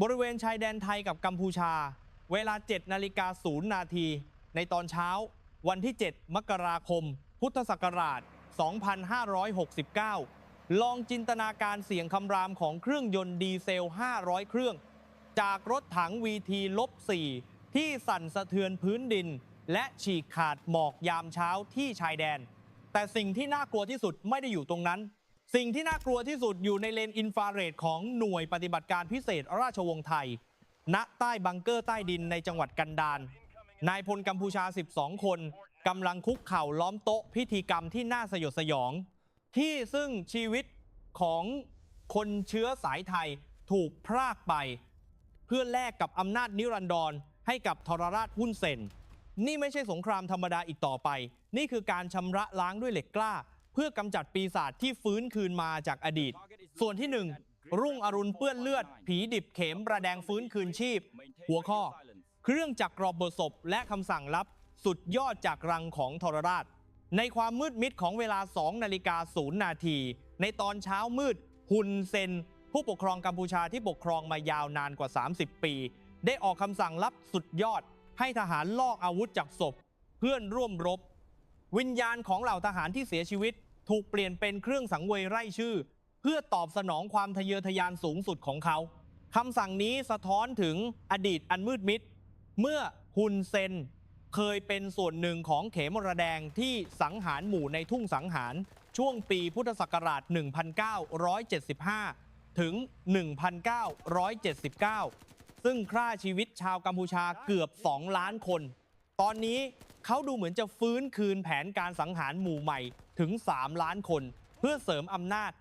บริเวณชายแดนไทยกับกัมพูชา เวลา 7 นาฬิกา 0 นาที ในตอนเช้า วันที่ 7 มกราคม พุทธศักราช 2569 ลองจินตนาการเสียงคำรามของเครื่องยนต์ดีเซล 500 เครื่อง จากรถถัง VT ลบ4ที่สั่นสะเทือนพื้นดิน และฉีกขาดหมอกยามเช้าที่ชายแดน แต่สิ่งที่น่ากลัวที่สุดไม่ได้อยู่ตรงนั้น สิ่งที่น่ากลัวที่สุดอยู่ในเลนอินฟราเรดของหน่วยปฏิบัติการพิเศษราชวงศ์ไทย ณใต้บังเกอร์ใต้ดินในจังหวัดกันดารนายพลกัมพูชา 12 คนกำลังคุกเข่าล้อมโต๊ะพิธีกรรมที่น่าสยดสยอง ที่ซึ่งชีวิตของคนเชื้อสายไทยถูกพรากไป เพื่อแลกกับอำนาจนิรันดรให้กับทรราชหุ้นเซนนี่ไม่ใช่สงครามธรรมดาอีกต่อไป นี่คือการชำระล้างด้วยเหล็กกล้า เพื่อกำจัดปีศาจที่ฟื้นคืนมาจากอดีต ส่วนที่หนึ่งรุ่งอรุณเปื้อนเลือด ผีดิบเข็มระแดงฟื้นคืนชีพ หัวข้อ เครื่องจักรรอบบศพและคำสั่งลับ สุดยอดจากรังของทรราช ในความมืดมิดของเวลา2นาฬิกา0นาที ในตอนเช้ามืดฮุนเซน ผู้ปกครองกัมพูชาที่ปกครองมายาวนานกว่า 30 ปี ได้ออกคำสั่งลับสุดยอด ให้ทหารลอกอาวุธจากศพ เพื่อนร่วมรบ วิญญาณของเหล่าทหารที่เสียชีวิต ถูกเปลี่ยนเป็นเครื่องสังเวยไร่ชื่อ เพื่อตอบสนองความทะเยอทะยานสูงสุดของเขาคำสั่งนี้สะท้อนถึงอดีตอันมืดมิด เมื่อฮุนเซนเคยเป็นส่วนหนึ่งของเขมรแดงที่สังหารหมู่ในทุ่งสังหาร ช่วงปีพุทธศักราช 1975 ถึง 1979 ซึ่งฆ่าชีวิตชาวกัมพูชาเกือบ 2 ล้านคน ตอนนี้ เขาดูเหมือนจะฟื้นคืนแผนการสังหารหมู่ใหม่ถึง 3 ล้านคน เพื่อเสริมอำนาจ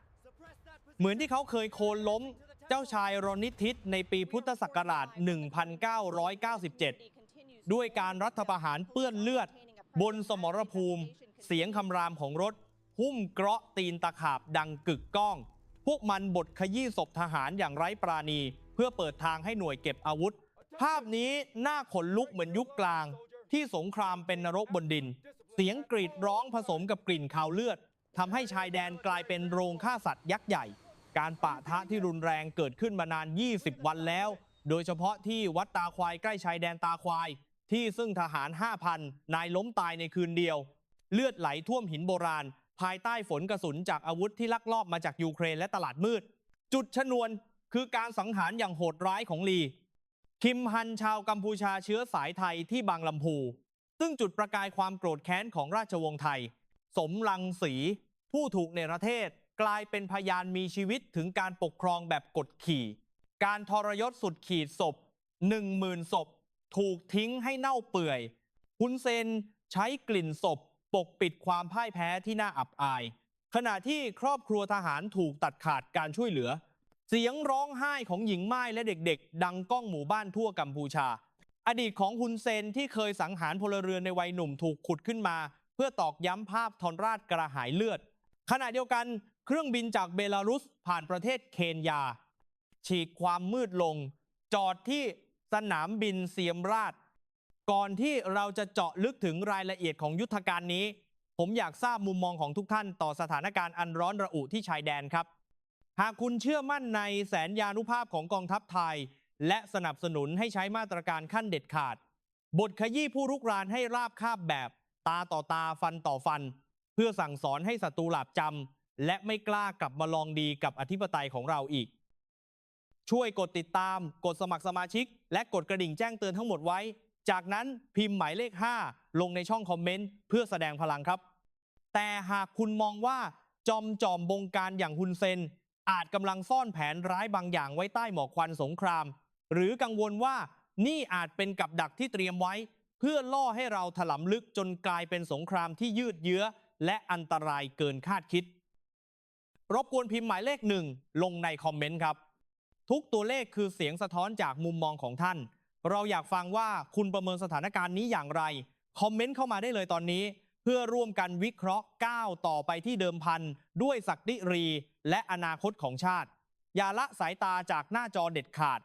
เหมือนที่เขาเคยโค่นล้มเจ้าชายรนิทิตในปีพุทธศักราช 1997 ด้วยการรัฐประหารเปื้อนเลือด บนสมรภูมิ เสียงคำรามของรถ หุ้มเกราะตีนตะขาบดังกึกก้อง พวกมันบดขยี้ศพทหารอย่างไร้ปราณี เพื่อเปิดทางให้หน่วยเก็บอาวุธ ภาพนี้น่าขนลุกเหมือนยุคกลาง ที่สงครามเป็นนรกบนดิน เสียงกรีดร้องผสมกับกลิ่นคาวเลือดทำให้ชายแดนกลายเป็นโรงฆ่าสัตว์ยักษ์ใหญ่ การปะทะที่รุนแรงเกิดขึ้นมานาน 20 วันแล้ว โดยเฉพาะที่วัดตาควายใกล้ชายแดนตาควาย ที่ซึ่งทหาร 5,000 นายล้มตายในคืนเดียว เลือดไหลท่วมหินโบราณ ภายใต้ฝนกระสุนจากอาวุธที่ลักลอบมาจากยูเครนและตลาดมืด จุดชนวนคือการสังหารอย่างโหดร้ายของลี คิมฮันชาวกัมพูชาเชื้อสายไทยที่บางลำพู ซึ่งจุดประกายความโกรธแค้นของราชวงศ์ไทย สมรังสี ผู้ถูกเนรเทศกลายเป็นพยานมีชีวิตถึงการปกครองแบบกดขี่ การทรยศสุดขีดศพหนึ่งหมื่นศพ ถูกทิ้งให้เน่าเปื่อยฮุนเซนใช้กลิ่นศพ ปกปิดความพ่ายแพ้ที่น่าอับอาย ขณะที่ครอบครัวทหารถูกตัดขาดการช่วยเหลือ เสียงร้องไห้ของหญิงไม้และเด็กๆ ดังก้องหมู่บ้านทั่วกัมพูชา อดีตของฮุนเซนที่เคยสังหารพลเรือนในวัยหนุ่มถูกขุดขึ้นมา เพื่อตอกย้ำภาพทรราชกระหายเลือด ขณะเดียวกันเครื่องบินจากเบลารุสผ่านประเทศเคนยา ฉีกความมืดลง จอดที่สนามบินเซียมราช ก่อนที่เราจะเจาะลึกถึงรายละเอียดของยุทธการนี้ ผมอยากทราบมุมมองของทุกท่านต่อสถานการณ์อันร้อนระอุที่ชายแดนครับ หากคุณเชื่อมั่นในแสนยานุภาพของกองทัพไทย และสนับสนุนให้ใช้มาตรการขั้นเด็ดขาด บทขยี้ผู้รุกรานให้ราบคาบแบบ ตาต่อตาฟันต่อฟัน เพื่อสั่งสอนให้ศัตรูหลาบจำและไม่กล้ากลับมาลองดีกับอธิปไตยของเราอีก ช่วยกดติดตาม กดสมัครสมาชิก และกดกระดิ่งแจ้งเตือนทั้งหมดไว้ จากนั้นพิมพ์หมายเลข 5 ลงในช่องคอมเมนต์เพื่อแสดงพลังครับ แต่หากคุณมองว่าจอมจอมบงการอย่างฮุนเซน อาจกำลังซ่อนแผนร้ายบางอย่างไว้ใต้หมอกควันสงคราม หรือกังวลว่านี่อาจเป็นกับดักที่เตรียมไว้ เพื่อล่อให้เราถลำลึกจนกลายเป็นสงครามที่ยืดเยื้อ และอันตรายเกินคาดคิด รบกวนพิมพ์หมายเลขหนึ่งลงในคอมเมนต์ครับ ทุกตัวเลขคือเสียงสะท้อนจากมุมมองของท่าน เราอยากฟังว่าคุณประเมินสถานการณ์นี้อย่างไร คอมเมนต์เข้ามาได้เลยตอนนี้ เพื่อร่วมกันวิเคราะห์ก้าวต่อไปที่เดิมพันด้วยศักดิรี และอนาคตของชาติ อย่าละสายตาจากหน้าจอเด็ดขาด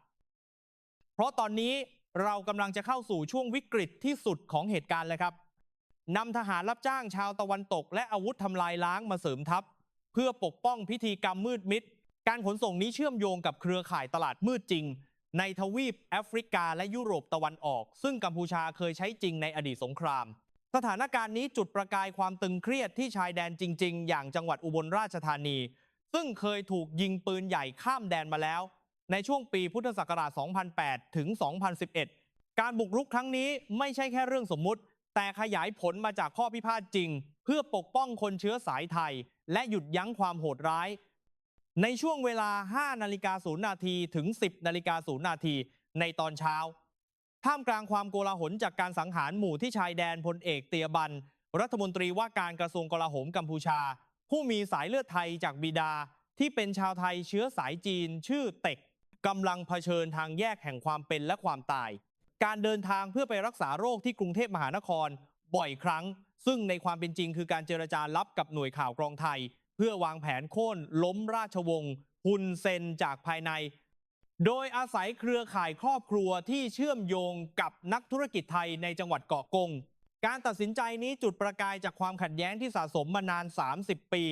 เพราะตอนนี้เรากำลังจะเข้าสู่ช่วงวิกฤตที่สุดของเหตุการณ์เลยครับนำทหารรับจ้างชาวตะวันตก และอาวุธทำลายล้างมาเสริมทัพ เพื่อปกป้องพิธีกรรมมืดมิด การขนส่งนี้เชื่อมโยงกับเครือข่ายตลาดมืดจริง ในทวีปแอฟริกาและยุโรปตะวันออก ซึ่งกัมพูชาเคยใช้จริงในอดีตสงคราม สถานการณ์นี้จุดประกายความตึงเครียดที่ชายแดนจริง ๆ อย่างจังหวัดอุบลราชธานี ซึ่งเคยถูกยิงปืนใหญ่ข้ามแดนมาแล้ว ในช่วงปีพุทธศักราช 2008 ถึง 2011 การบุกรุกครั้งนี้ไม่ใช่แค่เรื่องสมมุติ แต่ขยายผลมาจากข้อพิพาทจริง เพื่อปกป้องคนเชื้อสายไทย และหยุดยั้งความโหดร้าย ในช่วงเวลา 5 นาฬิกา0นาทีถึง 10 นาฬิกา0นาทีในตอนเช้า ท่ามกลางความโกลาหลจากการสังหารหมู่ที่ชายแดนพลเอกเตียบัน รัฐมนตรีว่าการกระทรวงกลาโหมกัมพูชา ผู้มีสายเลือดไทยจากบิดา ที่เป็นชาวไทยเชื้อสายจีน ชื่อเต็กกำลังเผชิญทางแยกแห่งความเป็นและความตาย การเดินทางเพื่อไปรักษาโรคที่กรุงเทพมหานคร บ่อยครั้ง ซึ่งในความเป็นจริงคือการเจรจาลับกับหน่วยข่าวกรองไทย เพื่อวางแผนโค่นล้มราชวงศ์ฮุนเซนจากภายใน โดยอาศัยเครือข่ายครอบครัวที่เชื่อมโยงกับนักธุรกิจไทยในจังหวัดเกาะกง การตัดสินใจนี้จุดประกายจากความขัดแย้งที่สะสมมานาน 30 ปี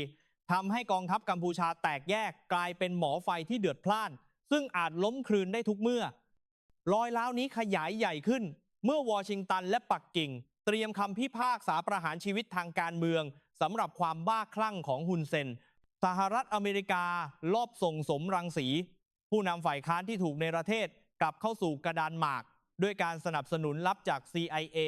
ทำให้กองทัพกัมพูชาแตกแยกกลายเป็นหมอไฟที่เดือดพล่าน ซึ่งอาจล้มคลืนได้ทุกเมื่อ รอยร้าวนี้ขยายใหญ่ขึ้น เมื่อวอชิงตันและปักกิ่ง เตรียมคำพิพากษาประหารชีวิตทางการเมืองสำหรับความบ้าคลั่งของฮุนเซน สหรัฐอเมริกา ลอบส่งสมรังสี ผู้นำฝ่ายค้านที่ถูกในประเทศกลับเข้าสู่กระดานหมาก ด้วยการสนับสนุนลับจาก CIA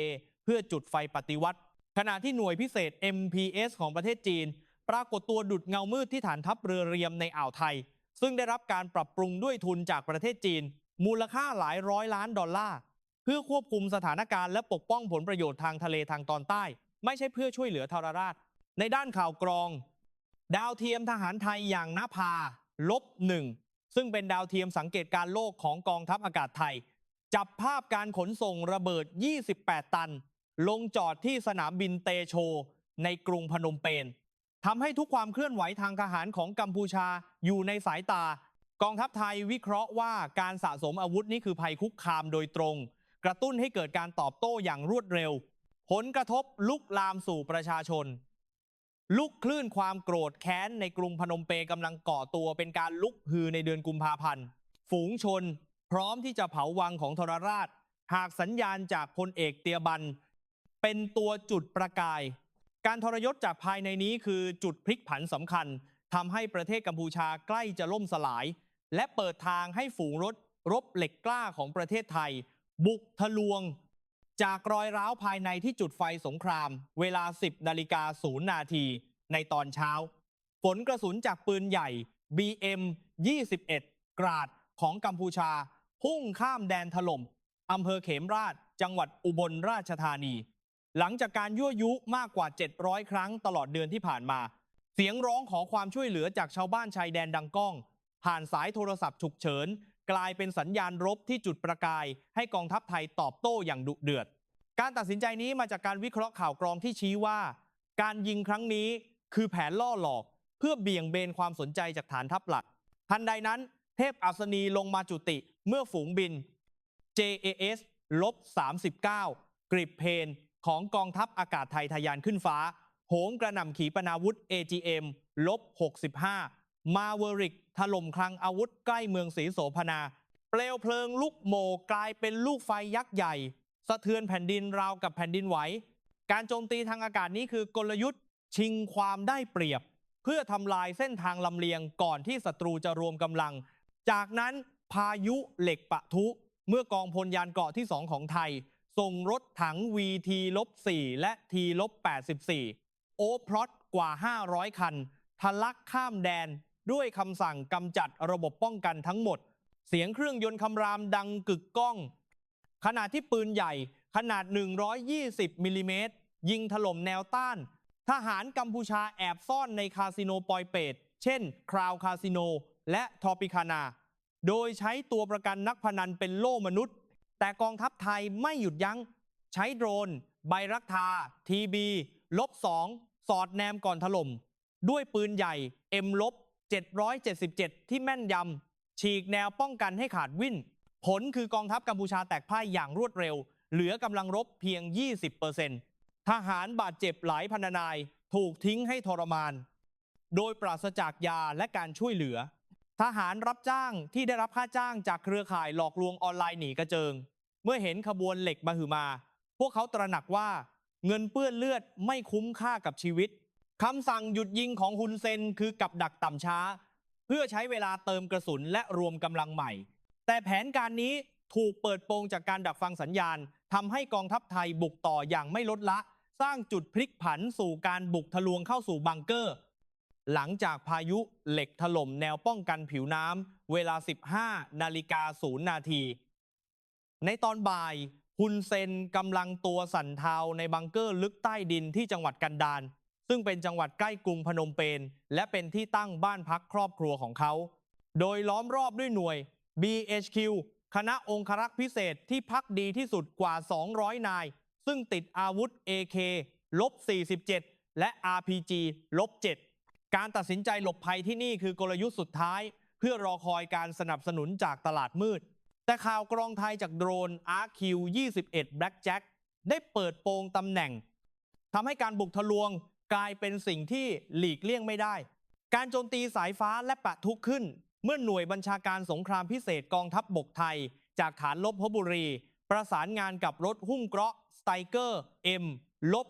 เพื่อจุดไฟปฏิวัติ ขณะที่หน่วยพิเศษ MPS ของประเทศจีน ปรากฏตัวดุดเงามืดที่ฐานทัพเรือเรียมในอ่าวไทย ซึ่งได้รับการปรับปรุงด้วยทุนจากประเทศจีน มูลค่าหลายร้อยล้านดอลลาร์เพื่อควบคุมสถานการณ์และปกป้องผลประโยชน์ทางทะเลทางตอนใต้ ไม่ใช่เพื่อช่วยเหลือทรราช ในด้านข่าวกรอง ดาวเทียมทหารไทยอย่างนภาลบหนึ่ง ซึ่งเป็นดาวเทียมสังเกตการโลกของกองทัพอากาศไทย จับภาพการขนส่งระเบิด 28 ตัน ลงจอดที่สนามบินเตโช ในกรุงพนมเปญทำให้ทุกความเคลื่อนไหวทางทหารของกัมพูชาอยู่ในสายตา กองทัพไทยวิเคราะห์ว่าการสะสมอาวุธนี่คือภัยคุกคามโดยตรง กระตุ้นให้เกิดการตอบโต้อย่างรวดเร็ว ผลกระทบลุกลามสู่ประชาชน ลุกคลื่นความโกรธแค้นในกรุงพนมเปญกำลังก่อตัวเป็นการลุกฮือในเดือนกุมภาพันธ์ ฝูงชน พร้อมที่จะเผาวังของทรราช หากสัญญาณจากพลเอกเตียบัน เป็นตัวจุดประกาย การทรยศจากภายในนี้คือจุดพลิกผันสำคัญทำให้ประเทศกัมพูชาใกล้จะล่มสลาย และเปิดทางให้ฝูงรถรบเหล็กกล้าของประเทศไทย บุกทะลวง จากรอยร้าวภายในที่จุดไฟสงคราม เวลา 10นาฬิกา0นาทีในตอนเช้า ฝนกระสุนจากปืนใหญ่ BM 21 กราดของกัมพูชา พุ่งข้ามแดนถล่มอำเภอเขมราช จังหวัดอุบลราชธานี หลังจากการยั่วยุมากกว่า 700 ครั้งตลอดเดือนที่ผ่านมา เสียงร้องขอความช่วยเหลือจากชาวบ้านชายแดนดังก้อง ผ่านสายโทรศัพท์ฉุกเฉิน กลายเป็นสัญญาณรบที่จุดประกาย ให้กองทัพไทยตอบโต้อย่างดุเดือด การตัดสินใจนี้มาจากการวิเคราะห์ข่าวกรองที่ชี้ว่า การยิงครั้งนี้คือแผนล่อหลอก เพื่อเบี่ยงเบนความสนใจจากฐานทัพหลัก ทันใดนั้น เทพอัศนีลงมาจุติเมื่อฝูงบิน JAS ลบ39 กริบเพนของกองทัพอากาศไทยทะยานขึ้นฟ้า โหมกระหน่ำขีปนาวุธ AGM ลบ65 มาเวริกถล่มคลังอาวุธใกล้เมืองศรีโสพนา เปลวเพลิงลุกโหมกลายเป็นลูกไฟยักษ์ใหญ่ สะเทือนแผ่นดินราวกับแผ่นดินไหว การโจมตีทางอากาศนี้คือกลยุทธ์ ชิงความได้เปรียบ เพื่อทำลายเส้นทางลำเลียงก่อนที่ศัตรูจะรวมกำลัง จากนั้นพายุเหล็กปะทุ เมื่อกองพลยานเกราะที่ 2 ของไทย ส่งรถถัง VT ลบ4และ T ลบ84 โอพรอตกว่า 500 คันทะลักข้ามแดน ด้วยคำสั่งกำจัดระบบป้องกันทั้งหมด เสียงเครื่องยนต์คำรามดังกึกก้อง ขณะที่ปืนใหญ่ขนาด 120 มิลลิเมตร ยิงถล่มแนวต้าน ทหารกัมพูชาแอบซ่อนในคาสิโนปอยเปต เช่น คราวคาสิโน และทอปิคานา โดยใช้ตัวประกันนักพนันเป็นโล่มนุษย์ แต่กองทัพไทยไม่หยุดยัง้ง ใช้โดรน ใบรักทา ทีบี ลบ2สอดแนมก่อนถล่ม ด้วยปืนใหญ่ M ลบ 777 ที่แม่นยำฉีกแนวป้องกันให้ขาดวิ่น ผลคือกองทัพกัมพูชาแตกพ่ายอย่างรวดเร็ว เหลือกำลังรบเพียง 20%ทหารบาดเจ็บหลายพันนาย ถูกทิ้งให้ทรมาน โดยปราศจากยาและการช่วยเหลือ ทหารรับจ้างที่ได้รับค่าจ้างจากเครือข่ายหลอกลวงออนไลน์หนีกระเจิง เมื่อเห็นขบวนเหล็กมาหือมา พวกเขาตระหนักว่า เงินเปื้อนเลือดไม่คุ้มค่ากับชีวิต คำสั่งหยุดยิงของฮุนเซนคือกับดักต่ำช้า เพื่อใช้เวลาเติมกระสุนและรวมกำลังใหม่ แต่แผนการนี้ถูกเปิดโปงจากการดักฟังสัญญาณทำให้กองทัพไทยบุกต่ออย่างไม่ลดละ สร้างจุดพลิกผันสู่การบุกทะลวงเข้าสู่บังเกอร์ หลังจากพายุเหล็กถล่มแนวป้องกันผิวน้ำเวลา 15 นาฬิกา0นาที ในตอนบ่ายฮุนเซนกำลังตัวสั่นเทาในบังเกอร์ลึกใต้ดินที่จังหวัดกันดาร ซึ่งเป็นจังหวัดใกล้กรุงพนมเปญและเป็นที่ตั้งบ้านพักครอบครัวของเขา โดยล้อมรอบด้วยหน่วย BHQ คณะองครักษ์พิเศษที่พักดีที่สุดกว่า 200 นาย ซึ่งติดอาวุธ AK ลบ 47 และ RPG ลบ 7 การตัดสินใจหลบภัยที่นี่คือกลยุทธ์สุดท้าย เพื่อรอคอยการสนับสนุนจากตลาดมืด แต่ข่าวกรองไทยจากโดรน RQ-21 Blackjack ได้เปิดโปงตำแหน่งทำให้การบุกทะลวง กลายเป็นสิ่งที่หลีกเลี่ยงไม่ได้ การโจมตีสายฟ้าและปะทุขึ้น เมื่อหน่วยบัญชาการสงครามพิเศษกองทัพบบกไทย จากฐานลบพบุรี ประสานงานกับรถหุ้มเกราะสไตเกอร์ M ลบ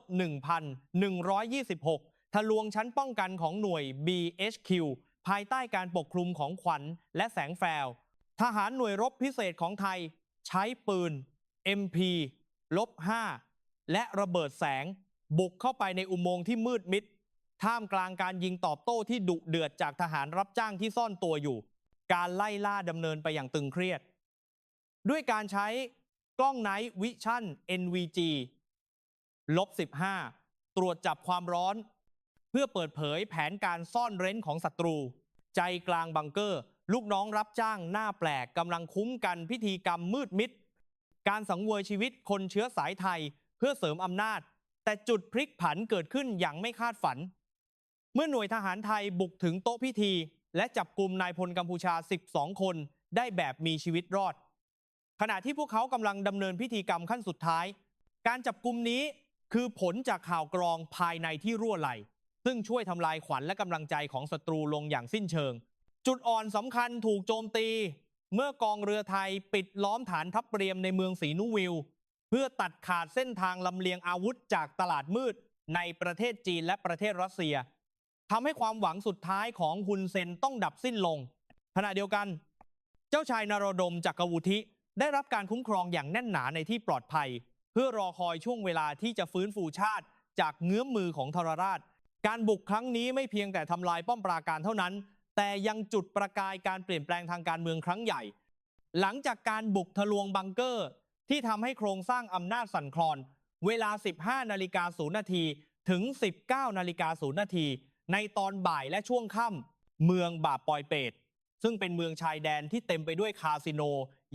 1,126 ทะลวงชั้นป้องกันของหน่วย BHQ ภายใต้การปกคลุมของขวัญและแสงแฟลทหารหน่วยรบพิเศษของไทย ใช้ปืน MP ลบ5และระเบิดแสง บุกเข้าไปในอุโมงค์ที่มืดมิด ท่ามกลางการยิงตอบโต้ที่ดุเดือดจากทหารรับจ้างที่ซ่อนตัวอยู่ การไล่ล่าดำเนินไปอย่างตึงเครียด ด้วยการใช้กล้องไนท์วิชั่น NVG ลบ 15 ตรวจจับความร้อน เพื่อเปิดเผยแผนการซ่อนเร้นของศัตรู ใจกลางบังเกอร์ ลูกน้องรับจ้างหน้าแปลกกำลังคุ้มกันพิธีกรรมมืดมิด การสังเวยชีวิตคนเชื้อสายไทย เพื่อเสริมอำนาจ แต่จุดพลิกผันเกิดขึ้นอย่างไม่คาดฝัน เมื่อหน่วยทหารไทยบุกถึงโต๊ะพิธี และจับกลุ่มนายพลกัมพูชา 12 คนได้แบบมีชีวิตรอด ขณะที่พวกเขากำลังดำเนินพิธีกรรมขั้นสุดท้าย การจับกลุ่มนี้คือผลจากข่าวกรองภายในที่รั่วไหล ซึ่งช่วยทำลายขวัญและกำลังใจของศัตรูลงอย่างสิ้นเชิง จุดอ่อนสำคัญถูกโจมตี เมื่อกองเรือไทยปิดล้อมฐานทัพเรียมในเมืองศรีนุวิว เพื่อตัดขาดเส้นทางลำเลียงอาวุธจากตลาดมืดในประเทศจีนและประเทศรัสเซียทำให้ความหวังสุดท้ายของฮุนเซนต้องดับสิ้นลง ขณะเดียวกัน เจ้าชายนารดมจักรวุธิได้รับการคุ้มครองอย่างแน่นหนาในที่ปลอดภัย เพื่อรอคอยช่วงเวลาที่จะฟื้นฟูชาติจากเงื้อมมือของทรราช การบุกครั้งนี้ไม่เพียงแต่ทำลายป้อมปราการเท่านั้น แต่ยังจุดประกายการเปลี่ยนแปลงทางการเมืองครั้งใหญ่ หลังจากการบุกทะลวงบังเกอร์ ที่ทำให้โครงสร้างอำนาจสั่นคลอน เวลา 15นาฬิกา0นาทีถึง 19นาฬิกา0นาทีในตอนบ่ายและช่วงค่ำเมืองบาปอยเปตซึ่งเป็นเมืองชายแดนที่เต็มไปด้วยคาสิโน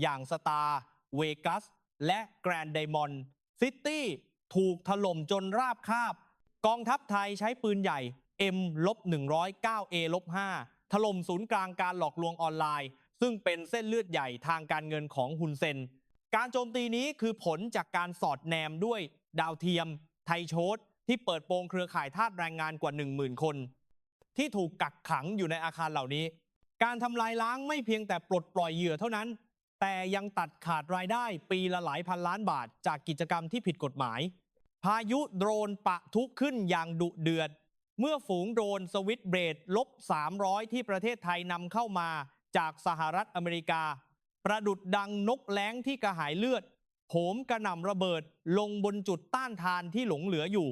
อย่างสตาร์เวกัส และแกรนด์ไดมอนด์ซิตี้ถูกถล่มจนราบคาบ กองทัพไทยใช้ปืนใหญ่ M ลบ109 A ลบ5ถล่มศูนย์กลางการหลอกลวงออนไลน์ ซึ่งเป็นเส้นเลือดใหญ่ทางการเงินของฮุนเซน การโจมตีนี้คือผลจากการสอดแนมด้วยดาวเทียม ไทยโชตที่เปิดโปงเครือข่ายทาสแรงงานกว่า 10,000 คน ที่ถูกกักขังอยู่ในอาคารเหล่านี้ การทำลายล้างไม่เพียงแต่ปลดปล่อยเหยื่อเท่านั้น แต่ยังตัดขาดรายได้ปีละหลายพันล้านบาท จากกิจกรรมที่ผิดกฎหมาย พายุโดรนปะทุขึ้นอย่างดุเดือด เมื่อฝูงโดรนสวิตเบรดลบ 300 ที่ประเทศไทยนำเข้ามาจากสหรัฐอเมริกา ประดุดดังนกแล้งที่กระหายเลือดโหมกระหน่ำระเบิดลงบนจุดต้านทานที่หลงเหลืออยู่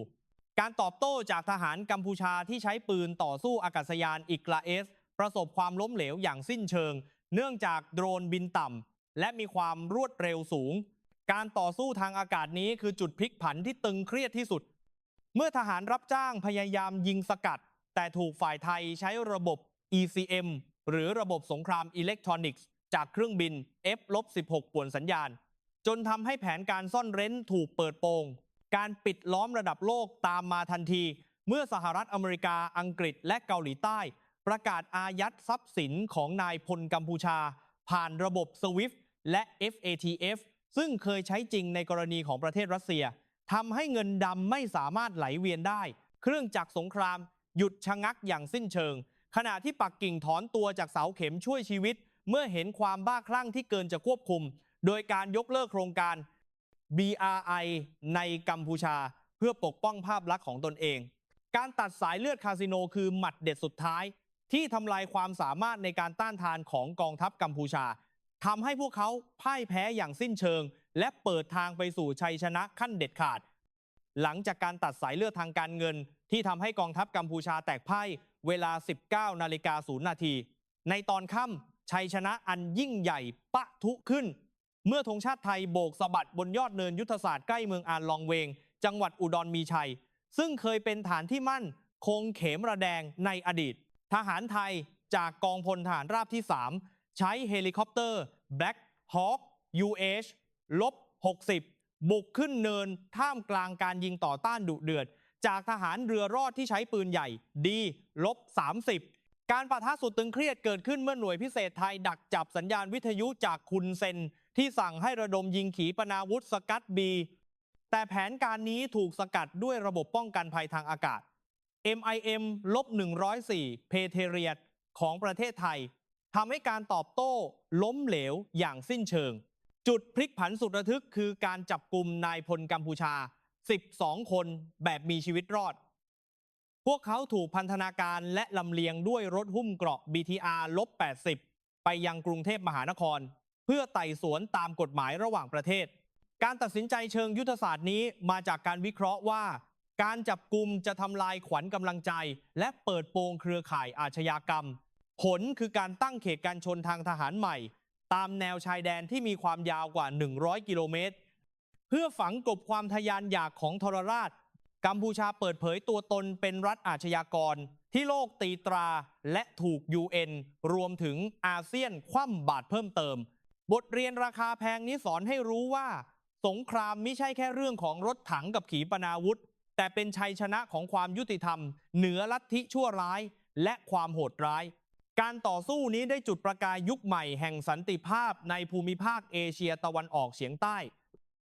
การตอบโต้จากทหารกัมพูชาที่ใช้ปืนต่อสู้อากาศยานอิกราเอส ประสบความล้มเหลวอย่างสิ้นเชิง เนื่องจากโดรนบินต่ำและมีความรวดเร็วสูง การต่อสู้ทางอากาศนี้คือจุดพลิกผันที่ตึงเครียดที่สุด เมื่อทหารรับจ้างพยายามยิงสกัด แต่ถูกฝ่ายไทยใช้ระบบ ECM หรือระบบสงครามอิเล็กทรอนิกส์ จากเครื่องบิน F-16 ป่วนสัญญาณ จนทำให้แผนการซ่อนเร้นถูกเปิดโปง การปิดล้อมระดับโลกตามมาทันที เมื่อสหรัฐอเมริกาอังกฤษและเกาหลีใต้ ประกาศอายัดทรัพย์สินของนายพลกัมพูชา ผ่านระบบ SWIFT และ FATF ซึ่งเคยใช้จริงในกรณีของประเทศรัสเซียทำให้เงินดำไม่สามารถไหลเวียนได้ เครื่องจักรสงคราม หยุดชะงักอย่างสิ้นเชิง ขณะที่ปักกิ่งถอนตัวจากเสาเข็มช่วยชีวิต เมื่อเห็นความบ้าคลั่งที่เกินจะควบคุม โดยการยกเลิกโครงการ BRI ในกัมพูชา เพื่อปกป้องภาพลักษณ์ของตนเอง การตัดสายเลือดคาสิโนคือหมัดเด็ดสุดท้าย ที่ทำลายความสามารถในการต้านทานของกองทัพกัมพูชาทำให้พวกเขาพ่ายแพ้อย่างสิ้นเชิง และเปิดทางไปสู่ชัยชนะขั้นเด็ดขาด หลังจากการตัดสายเลือดทางการเงิน ที่ทำให้กองทัพกัมพูชาแตกพ่ายเวลา 19 นาฬิกา0นาที ในตอนค่ำ ชัยชนะอันยิ่งใหญ่ปะทุขึ้น เมื่อธงชาติไทยโบกสะบัดบนยอดเนินยุทธศาสตร์ใกล้เมืองอานลองเวง จังหวัดอุดรมีชัย ซึ่งเคยเป็นฐานที่มั่น คงเขมระแดงในอดีต ทหารไทยจากกองพลทหารราบที่ 3 ใช้เฮลิคอปเตอร์ Black Hawk UH ลบ 60 บุกขึ้นเนินท่ามกลางการยิงต่อต้านดุเดือด จากทหารเรือรอดที่ใช้ปืนใหญ่ดีลบ 30 การปะทะสุดตึงเครียดเกิดขึ้นเมื่อหน่วยพิเศษไทย ดักจับสัญญาณวิทยุจากคุณเซน ที่สั่งให้ระดมยิงขีปนาวุธสกัดบี แต่แผนการนี้ถูกสกัดด้วยระบบป้องกันภัยทางอากาศ MIM ลบ104 เพเทเรียตของประเทศไทยทำให้การตอบโต้ล้มเหลวอย่างสิ้นเชิง จุดพลิกผันสุดระทึกคือการจับกลุ่มนายพลกัมพูชา 12 คนแบบมีชีวิตรอด วกเขาถูกพันธนาการและลำเลียงด้วยรถหุ้มเกราะ BTR ลบ80 ไปยังกรุงเทพมหานคร เพื่อไต่สวนตามกฎหมายระหว่างประเทศ การตัดสินใจเชิงยุทธศาสตร์นี้มาจากการวิเคราะห์ว่า การจับกลุ่มจะทำลายขวัญกำลังใจ และเปิดโปงเครือข่ายอาชญากรรม ผลคือการตั้งเขตการชนทางทหารใหม่ ตามแนวชายแดนที่มีความยาวกว่า 100 กิโลเมตร เพื่อฝังกลบความทะยานอยากของทรราช กัมพูชาเปิดเผยตัวตนเป็นรัฐอาชญากร ที่โลกตีตราและถูก UN รวมถึงอาเซียนคว่ำบาตรเพิ่มเติม บทเรียนราคาแพงนี้สอนให้รู้ว่า สงครามไม่ใช่แค่เรื่องของรถถังกับขีปนาวุธ แต่เป็นชัยชนะของความยุติธรรม เหนือลัทธิชั่วร้าย และความโหดร้าย การต่อสู้นี้ได้จุดประกายยุคใหม่แห่งสันติภาพในภูมิภาคเอเชียตะวันออกเฉียงใต้